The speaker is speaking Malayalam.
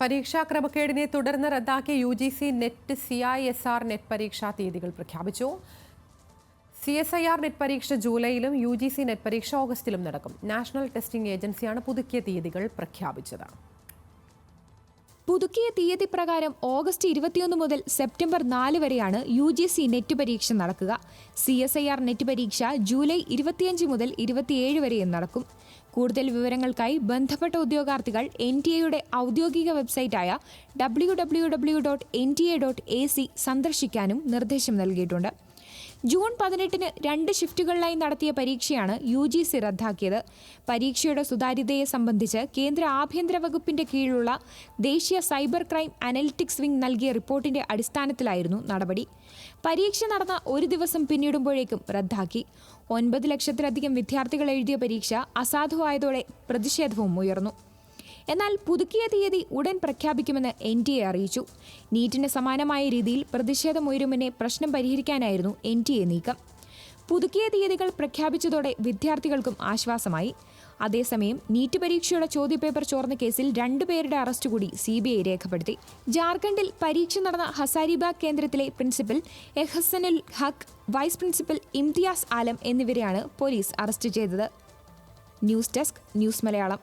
പരീക്ഷാ ക്രമക്കേടിനെ തുടർന്ന് റദ്ദാക്കിയ U G C net C I S R net പരീക്ഷാ തീയതികൾ പ്രഖ്യാപിച്ചു. C S I R net പരീക്ഷ ജൂലൈയിലും യു ജി സി നെറ്റ് പരീക്ഷ ഓഗസ്റ്റിലും നടക്കും. നാഷണൽ ടെസ്റ്റിംഗ് ഏജൻസിയാണ് പുതുക്കിയ തീയതികൾ പ്രഖ്യാപിച്ചത്. പുതുക്കിയ തീയതി പ്രകാരം ഓഗസ്റ്റ് ഇരുപത്തിയൊന്ന് മുതൽ സെപ്റ്റംബർ നാല് വരെയാണ് യു ജി സി നെറ്റ് പരീക്ഷ നടക്കുക. C S I R net പരീക്ഷ ജൂലൈ ഇരുപത്തിയഞ്ച് മുതൽ ഇരുപത്തിയേഴ് വരെയും നടക്കും. കൂടുതൽ വിവരങ്ങൾക്കായി ബന്ധപ്പെട്ട ഉദ്യോഗാർത്ഥികൾ എൻ ടി എയുടെ ഔദ്യോഗിക വെബ്സൈറ്റായ W W W dot N T A dot A C സന്ദർശിക്കാനും നിർദ്ദേശം നൽകിയിട്ടുണ്ട്. ജൂൺ പതിനെട്ടിന് രണ്ട് ഷിഫ്റ്റുകളിലായി നടത്തിയ പരീക്ഷയാണ് യു ജി സി റദ്ദാക്കിയത്. പരീക്ഷയുടെ സുതാര്യതയെ സംബന്ധിച്ച് കേന്ദ്ര ആഭ്യന്തര വകുപ്പിന്റെ കീഴിലുള്ള ദേശീയ സൈബർ ക്രൈം അനലിറ്റിക്സ് വിംഗ് നൽകിയ റിപ്പോർട്ടിന്റെ അടിസ്ഥാനത്തിലായിരുന്നു നടപടി. പരീക്ഷ നടന്ന ഒരു ദിവസം പിന്നിടുമ്പോഴേക്കും റദ്ദാക്കി. ഒൻപത് ലക്ഷത്തിലധികം വിദ്യാർത്ഥികൾ എഴുതിയ പരീക്ഷ അസാധുവായതോടെ പ്രതിഷേധവും ഉയർന്നു. എന്നാൽ പുതുക്കിയ തീയതി ഉടൻ പ്രഖ്യാപിക്കുമെന്ന് എൻ ടി എ അറിയിച്ചു. നീറ്റിന് സമാനമായ രീതിയിൽ പ്രതിഷേധമുയരുമെന്നെ പ്രശ്നം പരിഹരിക്കാനായിരുന്നു എൻ ടി എ നീക്കം. പുതുക്കിയ തീയതികൾ പ്രഖ്യാപിച്ചതോടെ വിദ്യാർത്ഥികൾക്കും ആശ്വാസമായി. അതേസമയം നീറ്റ് പരീക്ഷയുടെ ചോദ്യപേപ്പർ ചോർന്ന കേസിൽ രണ്ടുപേരുടെ അറസ്റ്റ് കൂടി സി ബി ഐ രേഖപ്പെടുത്തി. ജാർഖണ്ഡിൽ പരീക്ഷ നടന്ന ഹസാരിബാഗ് കേന്ദ്രത്തിലെ principal Ehsanul Haq vice principal Imtiaz Alam എന്നിവരെയാണ് പോലീസ് അറസ്റ്റ് ചെയ്തത്. News desk news Malayalam.